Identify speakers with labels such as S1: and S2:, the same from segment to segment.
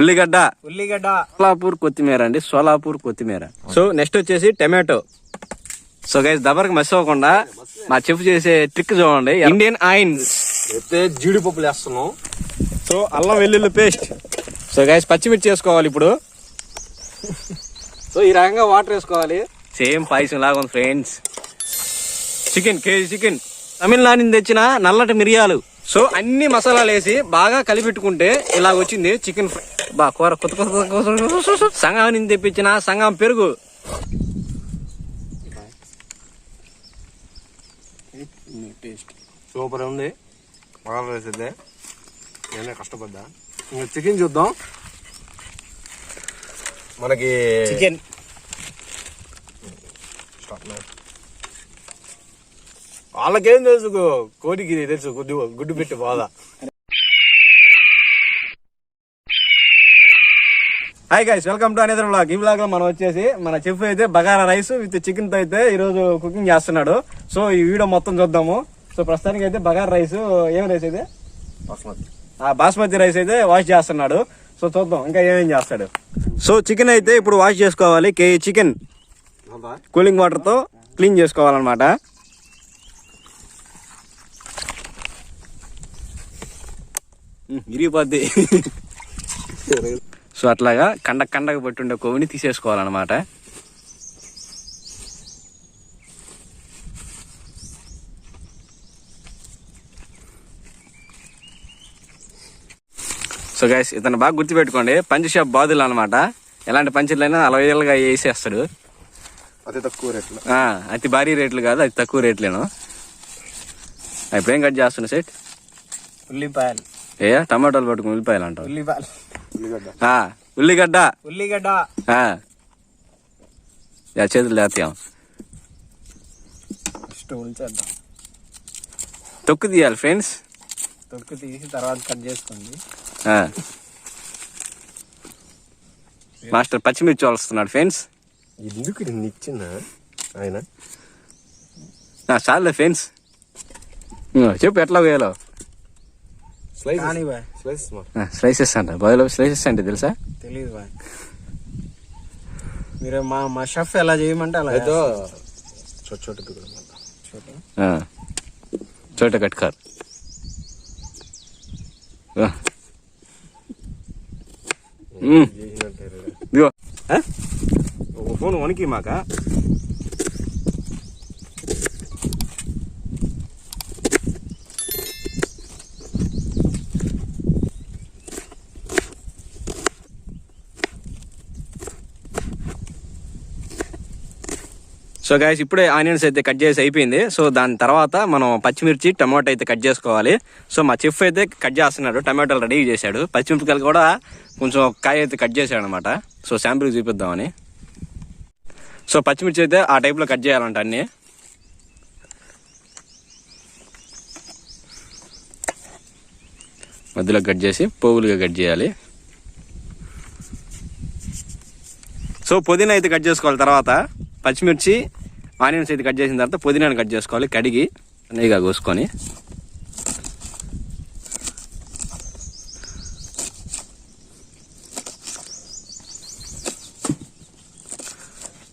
S1: ఉల్లిగడ్డ.
S2: ఉల్లిగడ్డ.
S1: సోలాపూర్ కొత్తిమీర అండి సోలాపూర్ కొత్తిమీర. సో నెక్స్ట్ వచ్చేసి టమాటో. సో గైస్ దబరకు మస్ అవ్వకుండా మా చెఫ్ చేసే ట్రిక్ చూడండి. ఇండియన్ ఆయిల్
S2: అయితే జీడిపప్పులు వేస్తున్నాం
S1: సో అల్లం వెల్లుల్లి పేస్ట్ సో గైస్ పచ్చిమిర్చి వేసుకోవాలి ఇప్పుడు. సో ఈ రకంగా వాటర్ వేసుకోవాలి. సేమ్ పాయసం లాగా ఉంది friends chicken KG chicken Tamil Nadu నుంచి తెచ్చిన నల్లటి మిరియాలు. సో అన్ని మసాలాలు వేసి బాగా కలిపెట్టుకుంటే ఇలా వచ్చింది చికెన్ ఫ్రై బా కూర కొత్త కొత్త సంగం నుంచి తెప్పించిన సంగం పెరుగు.
S2: సూపర్ ఉంది. బాగా వేసేదే నేనే కష్టపడ్డా. ఇంకా చికెన్ చూద్దాం. మనకి
S1: చికెన్.
S2: వాళ్ళకేం తెలుసు కోడికి తెలుసు గుడ్డు గుడ్డు పెట్టి బాధ
S1: hi guys welcome to another blog ఈ బ్లాగ్లో మనం వచ్చేసి మన చెఫ్ అయితే బగారా రైస్ విత్ చికెన్తో అయితే ఈ రోజు కుకింగ్ చేస్తున్నాడు. సో ఈ వీడియో మొత్తం చూద్దాము. సో ప్రస్తుతానికి అయితే బగారా రైస్ ఏం రైస్ అయితే
S2: బాస్మతి.
S1: ఆ బాస్మతి రైస్ అయితే వాష్ చేస్తున్నాడు. సో చూద్దాం ఇంకా ఏమేం చేస్తాడు? సో చికెన్ అయితే ఇప్పుడు వాష్ చేసుకోవాలి. KG chicken? కూలింగ్ వాటర్తో క్లీన్ చేసుకోవాలన్నమాట. ఉమ్, విరిగిపోద్ది సో అట్లాగా కండ కండకు పట్టుండే కొవ్వుని తీసేసుకోవాలన్నమాట. సో గైస్ ఇతను బాగా గుర్తుపెట్టుకోండి పంచ్ షాప్ బాదులు అనమాట ఎలాంటి పంచులైనా అరవై ఏళ్ళుగా వేసేస్తాడు.
S2: అతి తక్కువ రేట్లు.
S1: ఆ, అతి భారీ రేట్లు కాదు అతి తక్కువ రేట్లేను. ఇప్పుడేం కట్ చేస్తున్నా సెట్?
S2: ఉల్లిపాయలు.
S1: ఏ టమాటోలు పట్టుకుని ఉల్లిపాయలు అంటావు?
S2: ఉల్లిపాయలు. ఉల్లిగడ్డ.
S1: ఆ, ఉల్లిగడ్డ.
S2: ఉల్లిగడ్డ.
S1: ఆ. యా, చేతులు లేతాం
S2: ఫస్ట్ ఉల్చేద్దాం
S1: తొక్కు తీయాలి ఫ్రెండ్స్.
S2: తొక్కు తీసి తర్వాత కట్ చేసుకోండి.
S1: ఆ. మాస్టర్ పచ్చిమిర్చి వస్తున్నాడు ఫ్రెండ్స్.
S2: ఎందుకు నిన్ను ఇచ్చిన ఆయన?
S1: చాలే ఫ్రెండ్స్. చెప్పు ఎట్లా
S2: స్లైస్
S1: స్లైసెస్ అంట. బాయిలో స్లైసెస్ అంటే తెలుసా?
S2: తెలియదు బాయ్. మీరు మా మా షెఫ్ ఎలా చేయమంటే అలా
S3: అయితే
S2: చోట చోట చోట?
S1: ఆ. చోట కట్కార్ ఫోన్ వణికి మాక? సో గాయస్ ఇప్పుడే ఆనియన్స్ అయితే కట్ చేసి అయిపోయింది. సో దాని తర్వాత మనం పచ్చిమిర్చి టమాటో అయితే కట్ చేసుకోవాలి. సో మా చెఫ్ అయితే కట్ చేస్తున్నాడు. టమాటోలు రెడీ చేశాడు. పచ్చిమిరపకాయలు కూడా కొంచెం కాయ అయితే కట్ చేశాడు అనమాట సో శాంపుల్ చూపిద్దామని. సో పచ్చిమిర్చి అయితే ఆ టైప్లో కట్ చేయాలంట అన్ని. మధ్యలో కట్ చేసి పువ్వులుగా కట్ చేయాలి. సో పుదీనా అయితే కట్ చేసుకోవాలి తర్వాత. పచ్చిమిర్చి ఆనియన్స్ అయితే కట్ చేసిన తర్వాత పుదీనాను కట్ చేసుకోవాలి కడిగి నెయ్యిగా కోసుకొని.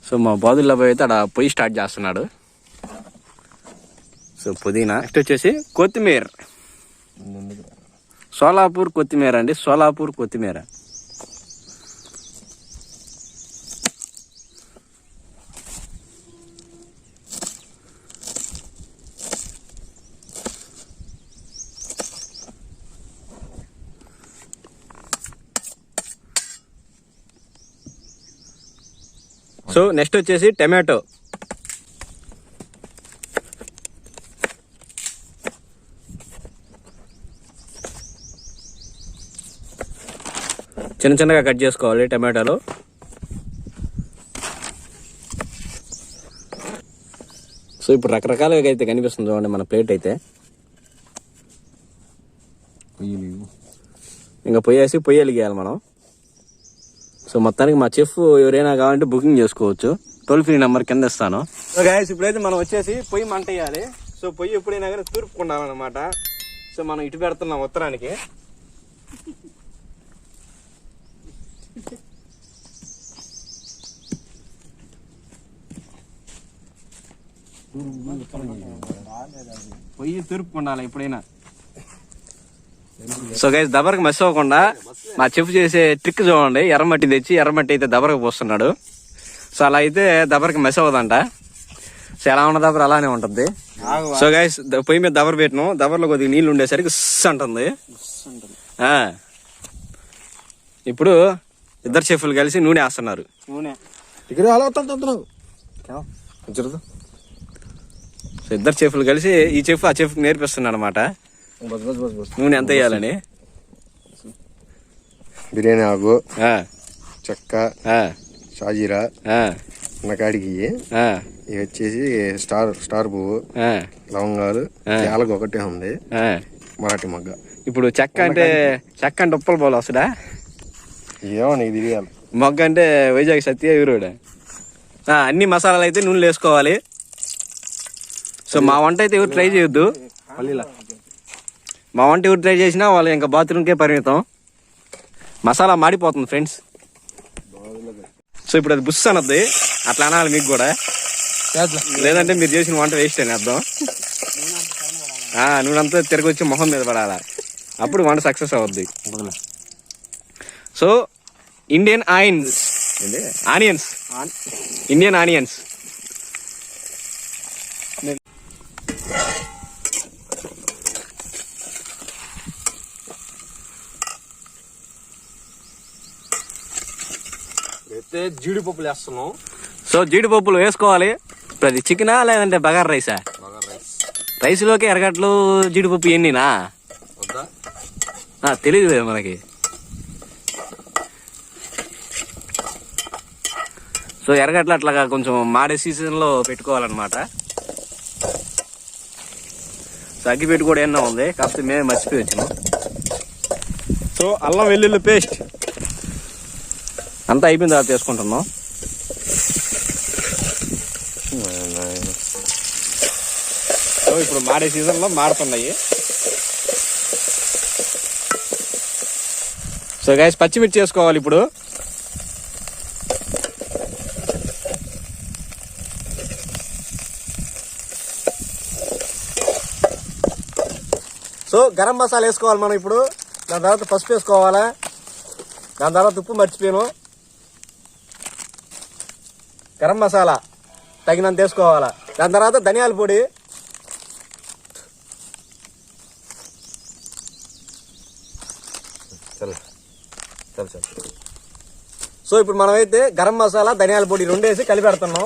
S1: సో మా బాదుల్లో పోయి అయితే అక్కడ పొయ్యి స్టార్ట్ చేస్తున్నాడు. సో పుదీనా నెక్స్ట్ వచ్చేసి కొత్తిమీర. సోలాపూర్ కొత్తిమీర అండి సోలాపూర్ కొత్తిమీర. నెక్స్ట్ వచ్చేసి టమాటో. చిన్న చిన్నగా కట్ చేసుకోవాలి టమాటాలు. సో ఇప్పుడు రకరకాలుగా అయితే కనిపిస్తుంది చూడండి మన ప్లేట్ అయితే. ఇంకా పొయ్యేసి పొయ్యి వెలిగేయాలి మనం. సో మొత్తానికి మా చెఫ్ ఎవరైనా కావాలంటే బుకింగ్ చేసుకోవచ్చు. టోల్ ఫ్రీ నెంబర్ కింద ఇస్తాను. సో గాయస్ ఇప్పుడైతే మనం వచ్చేసి పొయ్యి మంట వేయాలి సో పొయ్యి ఎప్పుడైనా కానీ తూర్పు ఉండాలన్నమాట సో మనం ఇటు పెడుతున్నాం ఉత్తరానికి. పొయ్యి తూర్పు ఉండాలి ఎప్పుడైనా. సో గైస్ దబరకు మెస్ అవ్వకుండా మా చెఫ్ చేసే ట్రిక్ చూడండి. ఎర్రమట్టి తెచ్చి ఎర్రమట్టి అయితే దబరకు పోస్తున్నాడు. సో అలా అయితే దబరకు మెస్ అవ్వదంట. సో ఎలా ఉన్న దబర అలానే ఉంటుంది. సో గైస్ పొయ్యి మీద దబర పెట్టినాం. దబర్లో కొద్దిగా నీళ్ళు ఉండేసరికి స్స్ అంటుంది. ఆ. ఇప్పుడు ఇద్దరు చెఫ్లు కలిసి నూనె వేస్తున్నారు. సో ఇద్దరు చెఫ్లు కలిసి ఈ చెఫ్ ఆ చెఫ్ నేర్పిస్తున్నాడు అనమాట నూనె ఎంత వేయాలని
S2: బిర్యానీ ఆకు
S1: ఆ,
S2: చెక్క
S1: ఆ,
S2: షాజీరా
S1: ఆ,
S2: ఉన్నకాడికి ఇవి వచ్చేసి స్టార్ స్టార్ పువ్వు
S1: ఆ,
S2: లవంగాలు. యాలకు ఒకటే ఉంది.
S1: ఆ.
S2: మరాఠీ మగ్గ.
S1: ఇప్పుడు చెక్క అంటే చెక్క అంటే ఉప్పల పోలు వస్తుందా?
S2: ఏమో నీకు తిరిగాలి
S1: మొగ్గ అంటే వైజాగ్ సత్య ఎవరుడా అన్ని మసాలాలు అయితే నూనెలు వేసుకోవాలి. సో మా వంట అయితే ఎవరు ట్రై చేయొద్దు.
S2: పల్లీల?
S1: మా వంట ఎవరు ట్రై చేసినా వాళ్ళు ఇంకా బాత్రూమ్కే పరిమితం. మసాలా మాడిపోతుంది ఫ్రెండ్స్ సో ఇప్పుడు అది బుస్ అనద్ది అట్లా అనాలి మీకు కూడా. లేదంటే మీరు చేసిన వంట వేస్ట్ అని అర్థం. నూనెంతా తిరిగి వచ్చి మొహం మీద పడాలా. అప్పుడు వంట సక్సెస్ అవుద్ది. So Indian onions onions Indian onions
S2: అయితే జీడిపప్పులు వేస్తున్నాం.
S1: సో జీడిపప్పులు వేసుకోవాలి. అది చికెనా లేదంటే బగార్ రైసా? రైస్లోకి ఎరగట్లు జీడిపప్పు ఎన్నినా తెలియదు మనకి. సో ఎరగట్లు అట్లాగా కొంచెం మాడే సీజన్లో పెట్టుకోవాలన్నమాట. సో అగ్గిపెట్టి కూడా ఎన్నో ఉంది. కాకపోతే మేమే మర్చిపోయి వచ్చినాం. సో అల్లం వెల్లుల్లి పేస్ట్. అంతా అయిపోయిన తర్వాత వేసుకుంటున్నాం. సో ఇప్పుడు మాడే సీజన్లో మాడుతున్నాయి సో గైస్ పచ్చిమిర్చి వేసుకోవాలి ఇప్పుడు. సో గరం మసాలా వేసుకోవాలి మనం ఇప్పుడు. దాని తర్వాత పసుపు వేసుకోవాలా? దాని తర్వాత ఉప్పు మర్చిపోయాను. గరం మసాలా తగినంత వేసుకోవాలా. దాని తర్వాత ధనియాల పొడి. సో ఇప్పుడు మనమైతే గరం మసాలా ధనియాల పొడి రెండేసి కలిపి పెడుతున్నాం.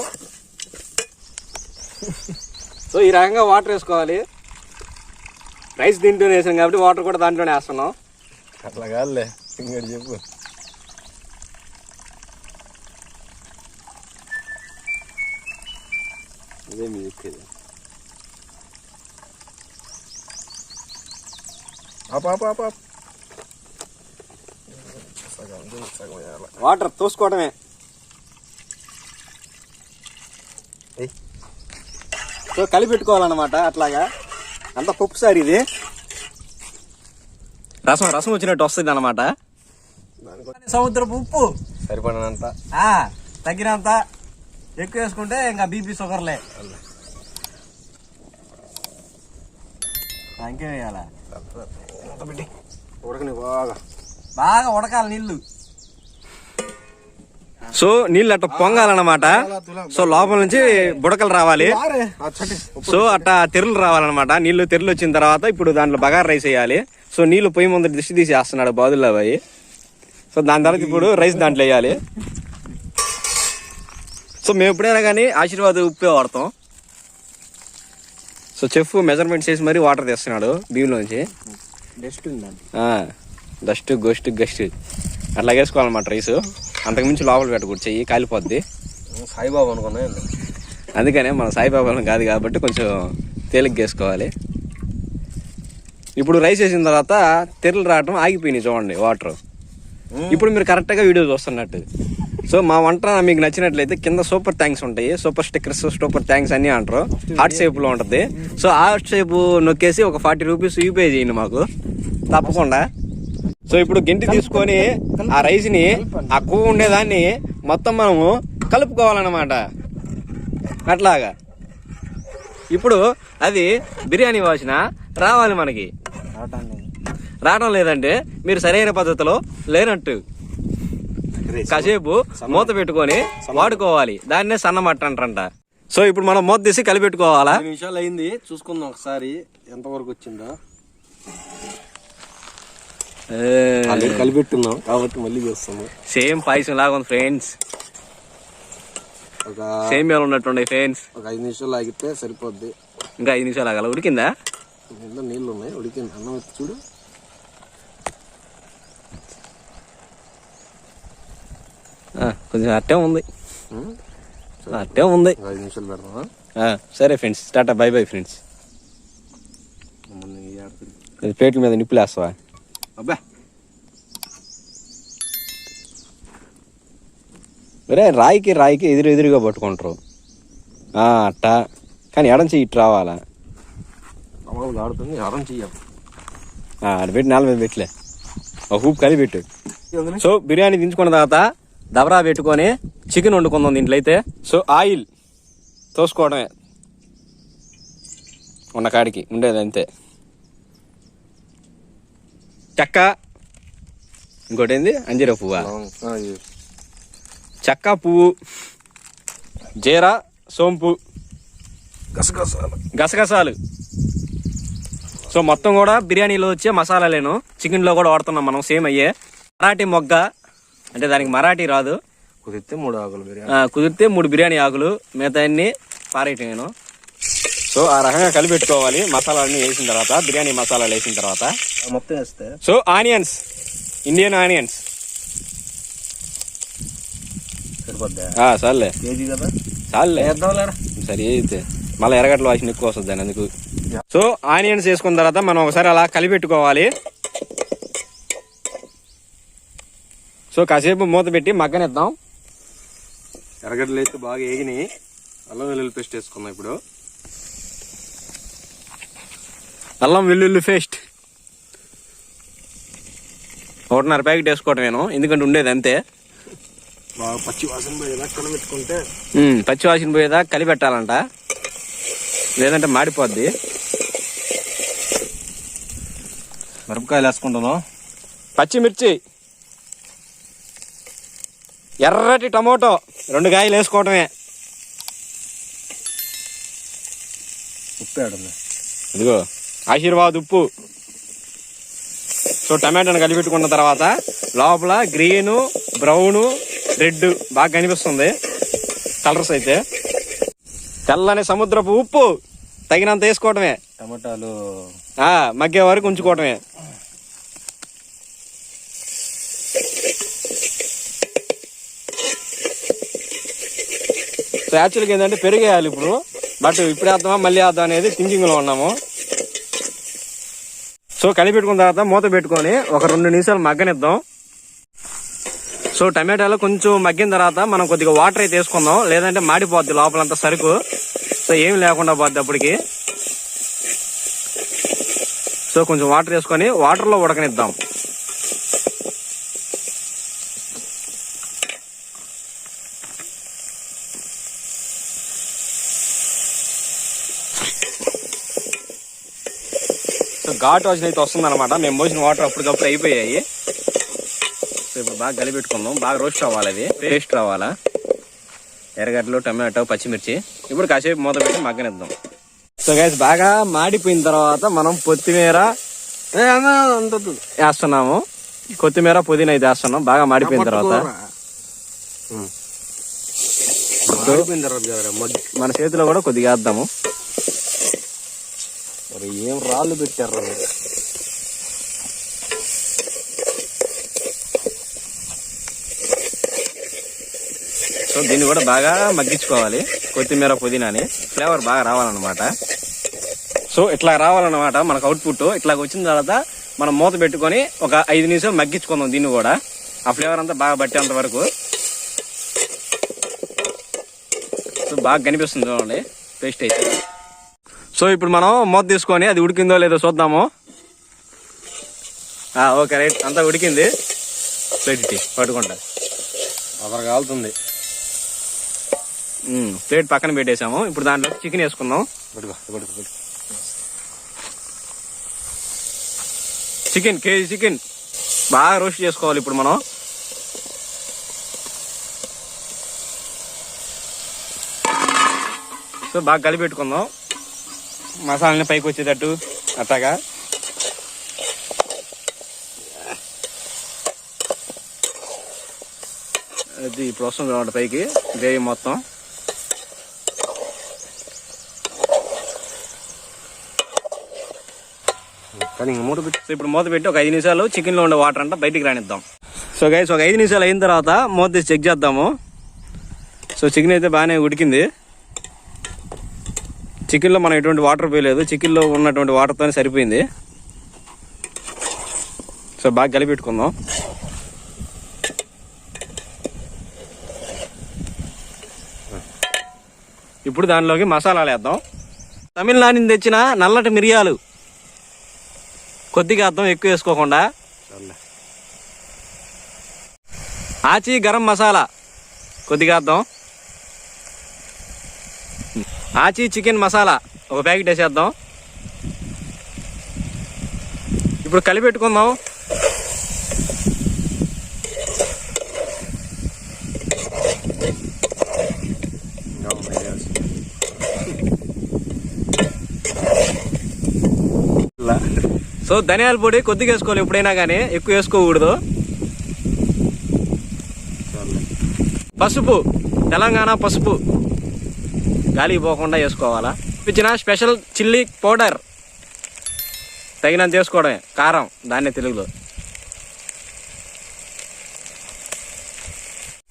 S1: సో ఈ రకంగా వాటర్ వేసుకోవాలి. రైస్ దీంట్లోనే వేసాం కాబట్టి వాటర్ కూడా దాంట్లోనే వేస్తున్నాం.
S2: అట్లా కాదులే. ఇంకోటి చెప్పు.
S1: ఇదే మీ
S2: వేయాల
S1: వాటర్ తోసుకోవడమే
S2: ఏయ్.
S1: సో కలిపి పెట్టుకోవాలన్నమాట అట్లాగా అంత పప్పు సార్ ఇది రసం రసం వచ్చినట్టు వస్తుంది అనమాట
S2: దానికి
S1: సముద్రపు ఉప్పు
S2: సరిపడినంత
S1: ఆ, తగినంత ఎక్కువ వేసుకుంటే ఇంకా బీపీ షుగర్లే ఇంకేం వేయాలా?
S2: ఉడకని బాగా
S1: బాగా ఉడకాలి నీళ్ళు. సో నీళ్ళు అట్ట పొంగాలన్నమాట. సో లోపల నుంచి బుడకలు రావాలి. సో అట్ట తెరులు రావాలన్నమాట. నీళ్ళు తెరులు వచ్చిన తర్వాత ఇప్పుడు దాంట్లో బగారు రైస్ వేయాలి. సో నీళ్ళు పొయ్యి ముందర దిష్టి తీసి వేస్తున్నాడు బాదుల్లో పోయి సో దాని తర్వాత ఇప్పుడు రైస్ దాంట్లో వేయాలి. సో మేము ఎప్పుడైనా కానీ ఆశీర్వాద్ ఉప్పే వాడతాం. సో చెఫ్ మెజర్మెంట్ చేసి మరీ వాటర్ తెస్తున్నాడు బియ్యంలోంచి
S3: డస్ట్ ఉందండి.
S1: డస్ట్ గోస్ట్ గస్ట్ అట్లా వేసుకోవాలన్నమాట రైస్ అంతకుమించి లోపల పెట్టకూడదు చెయ్యి కాలిపోద్ది.
S2: సాయిబాబు అనుకున్నా ఏంది?
S1: అందుకనే మన సాయిబాబాలం కాదు కాబట్టి కొంచెం తేలిగ్గా వేసుకోవాలి. ఇప్పుడు రైస్ వేసిన తర్వాత తెరలు రావటం ఆగిపోయినాయి చూడండి వాటర్ ఇప్పుడు మీరు కరెక్ట్గా వీడియో చూస్తున్నట్టు. సో మా వంట మీకు నచ్చినట్లయితే కింద సూపర్ థ్యాంక్స్ ఉంటాయి. సూపర్ స్టిక్కర్స్ సూపర్ థ్యాంక్స్ అన్ని అంటారు. హార్ట్ షేప్లో ఉంటది. సో హార్ట్ షేప్ నొక్కేసి ఒక ఫార్టీ రూపీస్ యూపీఐ చేయండి మాకు. తప్పకుండా. సో ఇప్పుడు గింటి తీసుకొని ఆ రైస్ని ఆ కొవ్వు ఉండేదాన్ని మొత్తం మనము కలుపుకోవాలన్నమాట. అట్లాగా. ఇప్పుడు అది బిర్యానీ వాసన రావాలి మనకి. రావడం లేదంటే మీరు సరైన పద్ధతిలో లేనట్టు. కాసేపు మూత పెట్టుకొని వాడుకోవాలి. దాన్నే సన్నమట్ట అంటారంట సో ఇప్పుడు మనం మూత తీసి కలిపెట్టుకోవాలా?
S2: నిమిషాలు అయింది. చూసుకుందాం ఒకసారి ఎంతవరకు వచ్చిందో. ఆల్రెడీ కలిపెట్టున్నాం కాబట్టి మళ్ళీ చేస్తాము.
S1: సేమ్ పాయసం లాగా ఉంది ఫ్రెండ్స్
S2: ఒక
S1: సేమ్ ఉన్నట్టుండే ఫ్రెండ్స్
S2: ఒక ఐదు నిమిషాలు ఆగితే సరిపోద్ది.
S1: ఇంకా ఐదు నిమిషాలు ఆగాల? ఉడికిందా?
S2: ఎంత నీళ్ళు ఉన్నాయి. ఉడికింది. అన్నం చూడు.
S1: కొంచెం అట్టే ఉంది? అట్టే ఉంది.
S2: ఐదు నిమిషాలు
S1: సరే friends tata bye bye friends. పేట్ల మీద నిప్పులేస్తావా
S2: అబ్బా.
S1: ఒరే రాయికి రాయికి ఎదురు ఎదురుగా పట్టుకుంటారు. అట్టా. కానీ ఎడం చెయ్యి ఇటు రావాలా?
S2: ఆడుతుంది అరం చెయ్యం.
S1: ఆ, ఆడ పెట్టి నేల మీద పెట్టలే. ఒక హూప్ కలిపి పెట్టు. సో బిర్యానీ దించుకున్న తర్వాత దబరా పెట్టుకొని చికెన్ వండుకుందాం దీంట్లో అయితే సో ఆయిల్ తోసుకోవడమే. ఉన్న కాడికి ఉండేది అంతే. చెక్క ఇంకోటి ఏంది అంజీరా పువ్వా? చెక్క పువ్వు జీరా సోంపు
S2: గసగసాలు.
S1: గసగసాలు. సో మొత్తం కూడా బిర్యానీలో వచ్చే మసాలాలేను. చికెన్లో కూడా వాడుతున్నాం మనం సేమ్ అయ్యే. మరాఠీ మొగ్గ అంటే దానికి మరాఠీ రాదు.
S2: కుదిరితే మూడు ఆకులు బిర్యానీ.
S1: కుదిరితే మూడు బిర్యానీ ఆకులు మిగతా అన్ని పారేయటం నేను. సో ఆ రకంగా కలిపెట్టుకోవాలి మసాలాలన్నీ వేసిన తర్వాత బిర్యానీ మసాలాలు వేసిన తర్వాత.
S2: మొత్తం వేస్తే?
S1: So onions. Indian onions. చాలులే
S2: వేద్దాంలేరా
S1: సరే అయితే. మళ్ళీ ఎర్రగడ్డల వాసన ఎక్కువ వస్తుంది అందుకు. సో ఆనియన్స్ వేసుకున్న తర్వాత మనం ఒకసారి అలా కలిపెట్టుకోవాలి సో కాసేపు మూత పెట్టి మగ్గనిద్దాం.
S2: ఎర్రగడ్డలు అయితే బాగా ఏగినాయి. అల్లం వెల్లుల్లి పేస్ట్ వేసుకుందాం ఇప్పుడు.
S1: అల్లం వెల్లుల్లి పేస్ట్. ఒకటిన్నర ప్యాకెట్ వేసుకోవటమేను ఎందుకంటే ఉండేది అంతే.
S2: పచ్చి వాసన పోయేలా కలబెట్టుకుంటే.
S1: ఉమ్, పచ్చి వాసన పోయేదా కలిపెట్టాలంట. లేదంటే మాడిపోద్ది.
S2: మిరపకాయలు వేసుకుంటున్నాం
S1: పచ్చిమిర్చి. ఎర్రటి టమోటో. రెండు కాయలు వేసుకోవటమే.
S2: ఉప్పు
S1: ఇదిగో ఆశీర్వాద్ ఉప్పు. సో టమాటాను కలిపెట్టుకున్న తర్వాత లోపల గ్రీను బ్రౌను రెడ్ బాగా కనిపిస్తుంది. కలర్స్ అయితే. తెల్లని సముద్రపు ఉప్పు తగినంత వేసుకోవటమే.
S2: టమాటాలు
S1: మగ్గే వరకు ఉంచుకోవటమే. యాక్చువల్గా ఏంటంటే పెరిగేయాలి ఇప్పుడు. బట్ ఇప్పుడు వేద్దామా మళ్ళీ వేద్దాం అనేది థింకింగ్లో ఉన్నాము. సో కలిపెట్టుకున్న తర్వాత మూత పెట్టుకొని ఒక రెండు నిమిషాలు మగ్గనిద్దాం. సో టమాటాలో కొంచెం మగ్గిన తర్వాత మనం కొద్దిగా వాటర్ అయితే వేసుకుందాం. లేదంటే మాడిపోద్ది లోపలంతా సరుకు. సో ఏమి లేకుండా పోద్ది అప్పటికి. సో కొంచెం వాటర్ వేసుకొని వాటర్లో ఉడకనిద్దాం. ఘాట్ వాసన అయితే వస్తుంది అనమాట మేము పోసిన వాటర్ అప్పటికప్పుడు అయిపోయాయి. సో ఇప్పుడు బాగా కలిపెట్టుకుందాం బాగా రోస్ట్ అవ్వాలి అది. పేస్ట్ రావాలా? ఎర్రగడ్డలు టమాటో పచ్చిమిర్చి. ఇప్పుడు కాసేపు మూత పెట్టి మగ్గనిద్దాం. సో గైస్ బాగా మాడిపోయిన తర్వాత మనం కొత్తిమీర. వేస్తున్నాము. కొత్తిమీర పుదీనా అయితే వేస్తున్నాం. బాగా మాడిపోయిన తర్వాత. మన చేతిలో కూడా కొద్దిగా వేద్దాము.
S2: మరి ఏం రాళ్ళు పెట్టారు మీరు?
S1: సో దీన్ని కూడా బాగా మగ్గించుకోవాలి. కొత్తిమీర పుదీనాని. ఫ్లేవర్ బాగా రావాలన్నమాట. సో ఇట్లా రావాలన్నమాట మనకు అవుట్పుట్. ఇట్లా వచ్చిన తర్వాత మనం మూత పెట్టుకొని ఒక ఐదు నిమిషాలు మగ్గించుకుందాం దీన్ని కూడా. ఆ ఫ్లేవర్ అంతా బాగా పట్టేంత వరకు. సో బాగా కనిపిస్తుంది చూడండి. పేస్ట్ అయితే. సో ఇప్పుడు మనం మూత తీసుకొని అది ఉడికిందో లేదో చూద్దాము. Okay right. అంతా ఉడికింది. ప్లేట్ ఇట్టి పట్టుకుంటా.
S2: అదర కాలుతుంది.
S1: ప్లేట్ పక్కన పెట్టేసాము. ఇప్పుడు దాంట్లో చికెన్ వేసుకుందాం. Chicken KG chicken. బాగా రోస్ట్ చేసుకోవాలి ఇప్పుడు మనం. సో బాగా కలిపి పెట్టుకుందాం మసాలాని పైకి వచ్చేటట్టు అట్టగా. అది ఇప్పుడు వస్తుంది అనమాట పైకి గ్రేవీ మొత్తం.
S2: కానీ మూడు పెట్టి
S1: ఇప్పుడు మూత పెట్టి ఒక ఐదు నిమిషాలు చికెన్లో ఉండే వాటర్ అంతా బయటికి రానిద్దాం. సో గైస్ ఒక ఐదు నిమిషాలు అయిన తర్వాత మూత తీసి చెక్ చేద్దాము. సో చికెన్ అయితే బాగానే ఉడికింది. చికెన్లో మనం ఎటువంటి వాటర్ పోయలేదు. చికెన్లో ఉన్నటువంటి వాటర్తోనే సరిపోయింది. సో బాగా కలిపెట్టుకుందాం ఇప్పుడు దానిలోకి మసాలాలు వేద్దాం. తమిళనాడు నుంచి తెచ్చిన నల్లటి మిరియాలు. కొద్దిగా అర్థం ఎక్కువ వేసుకోకుండా. ఆచి గరం మసాలా. కొద్దిగా అర్థం. ఆచి చికెన్ మసాలా ఒక ప్యాకెట్ వేసేద్దాం. ఇప్పుడు కలిపెట్టుకుందాం సో ధనియాల పొడి కొద్దిగా వేసుకోవాలి ఎప్పుడైనా కానీ ఎక్కువ వేసుకోకూడదు. పసుపు తెలంగాణ పసుపు. గాలి పోకుండా వేసుకోవాలా? ఇచ్చిన స్పెషల్ చిల్లీ పౌడర్. తగినంత వేసుకోవడమే. కారం దాన్నే తెలుగులో.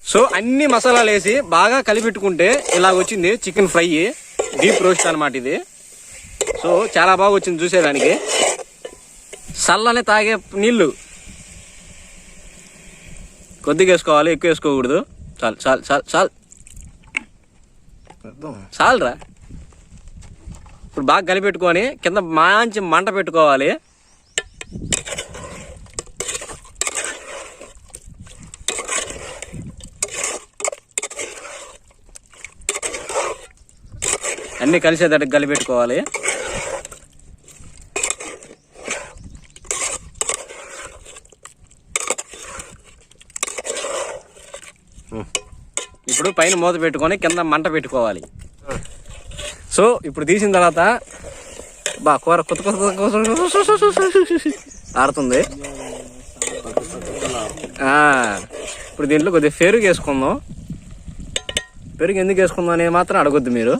S1: సో అన్ని మసాలాలు వేసి బాగా కలిపెట్టుకుంటే ఇలా వచ్చింది చికెన్ ఫ్రై. డీప్ రోస్ట్ అన్నమాట ఇది. సో చాలా బాగా వచ్చింది చూసేదానికి. చల్లని తాగే నీళ్ళు. కొద్దిగా వేసుకోవాలి ఎక్కువ వేసుకోకూడదు. చాలు చాలు చాలు చాలు. చాలురా. ఇప్పుడు బాగా కలిపెట్టుకొని కింద మంచి మంట పెట్టుకోవాలి. అన్నీ కలిసేటట్టు కలిపెట్టుకోవాలి. ఇప్పుడు పైన మూత పెట్టుకొని కింద మంట పెట్టుకోవాలి. సో ఇప్పుడు తీసిన తర్వాత బా కూర కొత్త కొత్త ఆడుతుంది. ఇప్పుడు దీంట్లో కొద్దిగా పెరుగు వేసుకుందాం. పెరుగు ఎందుకు వేసుకుందాం అనేది మాత్రం అడగొద్దు మీరు.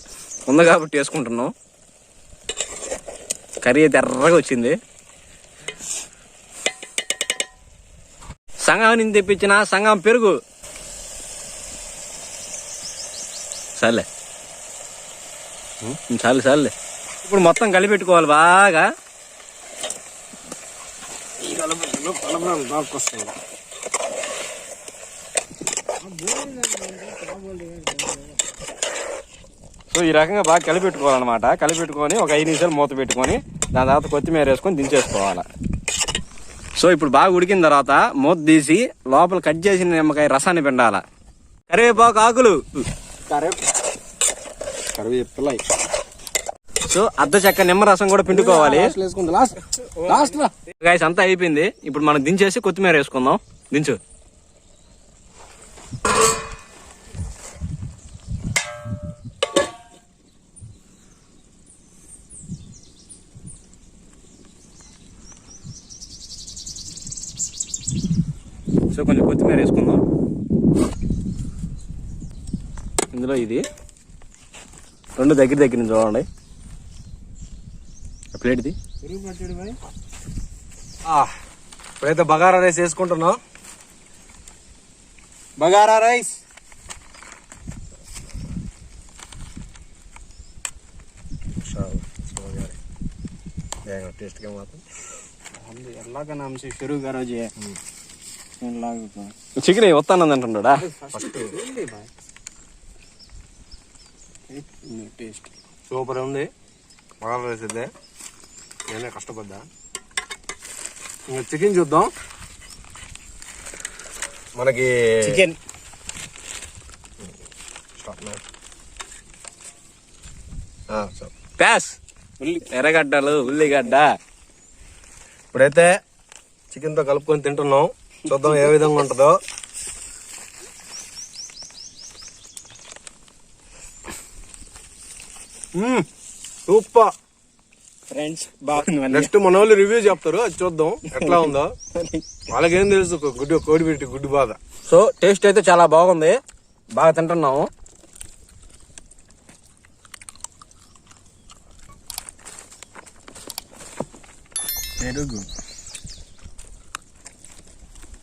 S1: ఉంది కాబట్టి వేసుకుంటున్నాం. కర్రీ అయితే ఎర్రగా వచ్చింది. సంఘం నుంచి తెప్పించిన సంఘం పెరుగు. సర్లే. చాలు చాలులే ఇప్పుడు మొత్తం కలిపెట్టుకోవాలి బాగా. సో ఈ రకంగా బాగా కలిపెట్టుకోవాలన్నమాట కలిపెట్టుకొని ఒక ఐదు నిమిషాలు మూత పెట్టుకొని దాని తర్వాత కొత్తిమీర వేసుకొని దించేసుకోవాలి. సో ఇప్పుడు బాగా ఉడికిన తర్వాత మూత తీసి లోపల కట్ చేసిన నిమ్మకాయ రసాన్ని పిండాల. కరివేపాకు ఆకులు. సో అర్ధ చెక్క నిమ్మరసం కూడా పిండుకోవాలి. గాయస్ అంతా అయిపోయింది. ఇప్పుడు మనం దించేసి కొత్తిమీర వేసుకుందాం. దించు. సో కొంచెం కొత్తిమీర వేసుకుందాం. ఇందులో ఇది. రెండు దగ్గర దగ్గర నుంచి చూడండి. ప్లేట్
S2: ఇది. ఇప్పుడైతే బగారా రైస్ వేసుకుంటున్నాం. బగారా రైస్. టేస్ట్గా మాత్రం
S3: ఎలాగ నమ్సి షురు గారోజే
S1: చికెన్ వస్తానంది అంటున్నాడా
S2: ఫస్ట్
S3: టేస్ట్.
S2: సూపర్ ఉంది. బాగా వేసింది నేనే కష్టపడ్డా. ఇంకా చికెన్ చూద్దాం. మనకి
S3: చికెన్.
S1: ప్యాస్ ఉల్లి. ఎర్రగడ్డలు ఉల్లిగడ్డ.
S2: ఇప్పుడైతే చికెన్తో కలుపుకొని తింటున్నాం. చూద్దాం ఏ విధంగా ఉంటుందో. సూపర్.
S3: ఫ్రెండ్స్ బాగుంది
S2: నెక్స్ట్ మన వాళ్ళు రివ్యూ చెప్తారు అది చూద్దాం ఎట్లా ఉందో. వాళ్ళకేం తెలుసు గుడ్డు కోడి పెట్టి గుడ్డు బాధ.
S1: సో టేస్ట్ అయితే చాలా బాగుంది. బాగా తింటున్నాము.
S3: పెరుగు.